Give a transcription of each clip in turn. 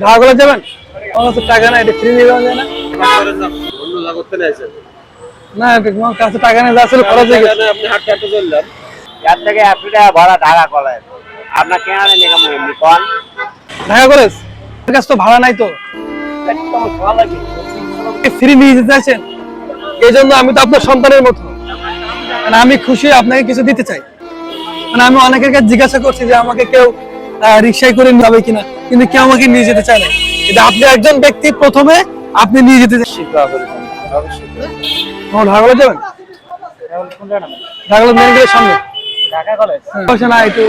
ঢাকাগুলো যাবেন? আমার টাকা নাই এটা ফ্রি যায় না। অন্য যা করতে নিয়েছেন না এটা আমার কাছে টাকা নেই আসলে খরচ হয়ে গেছে। আপনি হাঁটতে হাঁটতে চললাম এর থেকে একশো টাকা ভাড়া ঢাকা কলেজ। আপনার নিলাম এমনি কন ঢাকা কলেজ? কাছে তো ভাড়া নাই তো। ফ্রি নিয়ে যেতে চাইছেন? এই জন্য আমি তো আপনার সন্তানের মতো। মানে আমি খুশি আপনাকে কিছু দিতে চাই। মানে আমি অনেকের কাছে জিজ্ঞাসা করছি যে আমাকে কেউ রিক্সায় করে নিয়ে যাবে কিনা? কিন্তু কেউ আমাকে নিয়ে যেতে চায় না। কিন্তু আপনি একজন ব্যক্তি প্রথমে আপনি নিয়ে যেতে ও, ঢাকা যাবেন? ঢাকা মেন সামনে? ঢাকা কলেজ? না একটু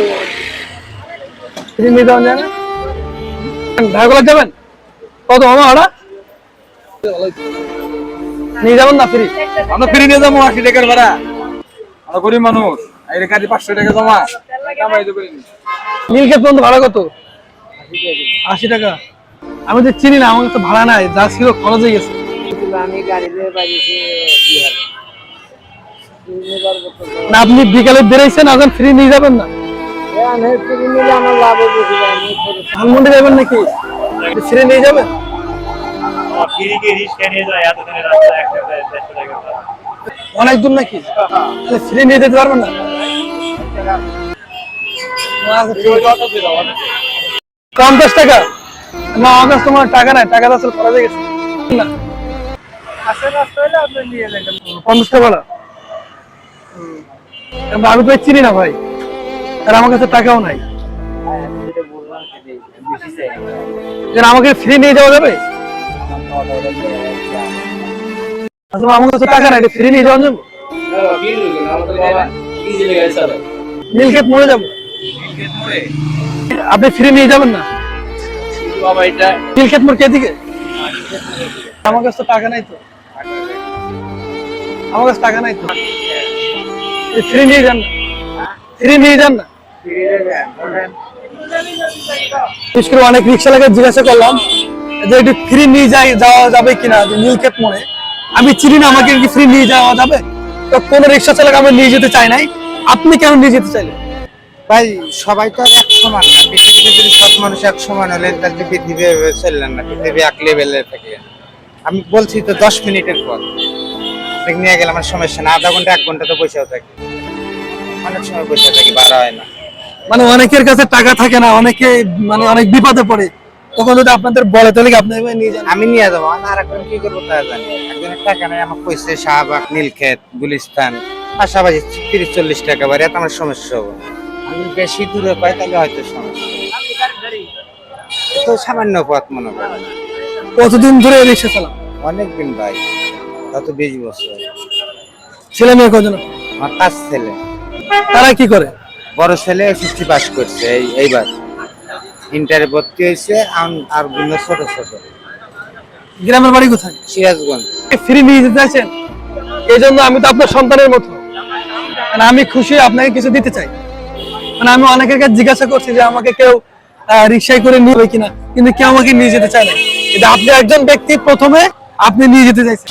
ফ্রি নিয়ে যাওয়া যায় না। ঢাকা যাবেন? কত মামা নিয়ে যাবেন না ফ্রি আমরা ফিরে নিয়ে যাব আশি টাকার ভাড়া। আমরা গরিব মানুষ। এই কাজে পাঁচশো টাকা জমা। কামাই নীলক্ষেত পর্যন্ত ভাড়া কত? আশি টাকা। আমি তো চিনি না আমার তো ভাড়া নাই যা ছিল খরচ হয়ে গেছে। আমি গাড়িতে না আপনি বিকালে বেরোইছেন এখন ফ্রি নিয়ে যাবেন না? ধানমন্ডি যাবেন নাকি? ফ্রি নিয়ে যাবেন? অনেক দূর নাকি? ফ্রি নিয়ে যেতে পারবেন না? পঞ্চাশ টাকা? না আমার কাছে তোমার টাকা নাই টাকা আসলে খরচ গেছে। না। পঞ্চাশ টাকা ভাড়া আমি তো চিনি না ভাই। আর আমার কাছে টাকাও নাই। আমাকে ফ্রি নিয়ে যাওয়া যাবে? আসলে আমার কাছে টাকা নাই ফ্রি নিয়ে যাওয়া যাবে? নীলক্ষেত মরে যাব। আপনি ফ্রি নিয়ে যাবেন না? বাবা এটা নীলক্ষেত মোড় আমার কাছে তো টাকা নাই তো। আমার কাছে টাকা নাই তো। ফ্রি নিয়ে যান না। ফ্রি নিয়ে যান না। বিশেষ করে অনেক জিজ্ঞাসা করলাম যে একটু ফ্রি নিয়ে যাই যাওয়া যাবে কিনা নীলক্ষেত মোড়ে আমি চিনি না আমাকে কি ফ্রি নিয়ে যাওয়া যাবে। তো কোন রিক্সা চালক আমি নিয়ে যেতে চাই নাই। আপনি কেন নিয়ে যেতে চাইলেন? ভাই সবাই তো আর এক সমান না। পৃথিবীতে যদি সব মানুষ এক সমান হলে তাহলে পৃথিবী চললেন না পৃথিবী এক লেভেলে থাকে। আমি বলছি তো দশ মিনিটের পর। নিয়ে গেলে আমার সমস্যা না আধা ঘণ্টা এক ঘণ্টা তো বসেও থাকি। অনেক সময় বসে থাকি বাড়া হয় না। মানে অনেকের কাছে টাকা থাকে না অনেকে মানে অনেক বিপদে পড়ে। তখন যদি আপনাদের বলে তাহলে কি আপনি নিয়ে যান? আমি নিয়ে যাব। আর একজন কি করব তা জানি একজনের টাকা নেই আমার কইছে শাহবাগ নীলক্ষেত গুলিস্তান পাশাপাশি তিরিশ চল্লিশ টাকা বাড়ি এত আমার সমস্যা হবে। আমি বেশি দূরে পাই তাহলে হয়তো সমস্যা। তো সামান্য পথ মনে করেন। কতদিন ধরে রিক্সা চালান? অনেকদিন ভাই তত বিশ বছর। ছেলে মেয়ে কজন? আমার পাঁচ ছেলে। তারা কি করে? বড় ছেলে ফিফটি পাস করছে এই এইবার। ইন্টারে ভর্তি হয়েছে আর বিভিন্ন ছোট ছোট। গ্রামের বাড়ি কোথায়? সিরাজগঞ্জ। ফ্রি নিয়ে যেতে চাইছেন এই জন্য আমি তো আপনার সন্তানের মতো। মানে আমি খুশি আপনাকে কিছু দিতে চাই। মানে আমি অনেকের কাছে জিজ্ঞাসা করছি যে আমাকে কেউ রিক্সায় করে নিয়ে যাবে কিনা, কিন্তু কেউ আমাকে নিয়ে যেতে চায় না। কিন্তু আপনি একজন ব্যক্তি, প্রথমে আপনি নিয়ে যেতে চাইছেন।